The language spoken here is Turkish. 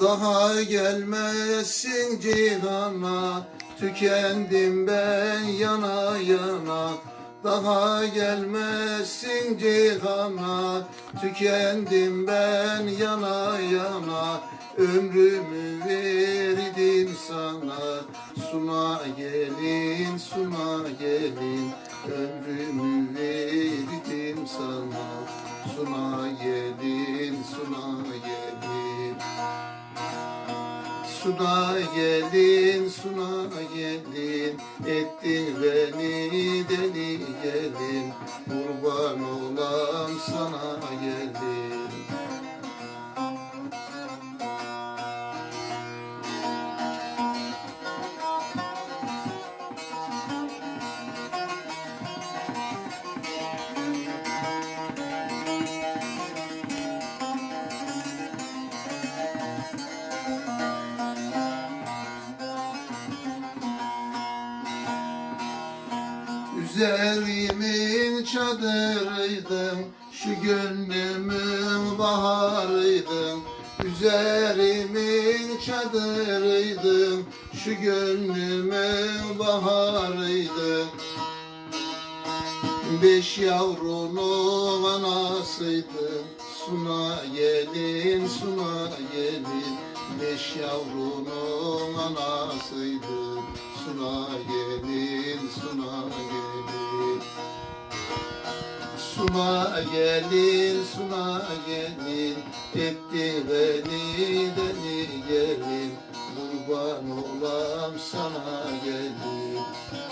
Daha gelmezsin cihana Tükendim ben yana yana Daha gelmezsin cihana Tükendim ben yana yana. Ömrümü verdim sana Suna gelin, suna gelin. Ömrümü verdim sana Suna gelin, suna gelin Suna gelin, suna gelin Ettin beni deli gelin. Kurban olam sana Üzerimin çadırıydın Şu gönlümün baharıydın Üzerimin çadırıydın Şu gönlümün baharıydın Beş yavrunun anasıydın Suna gelin, suna gelin. Beş yavrunun anasıydın Suna gelin, suna gelin. Suna gelin, suna gelin. Etti beni deli gelin. Kurban olam sana gelin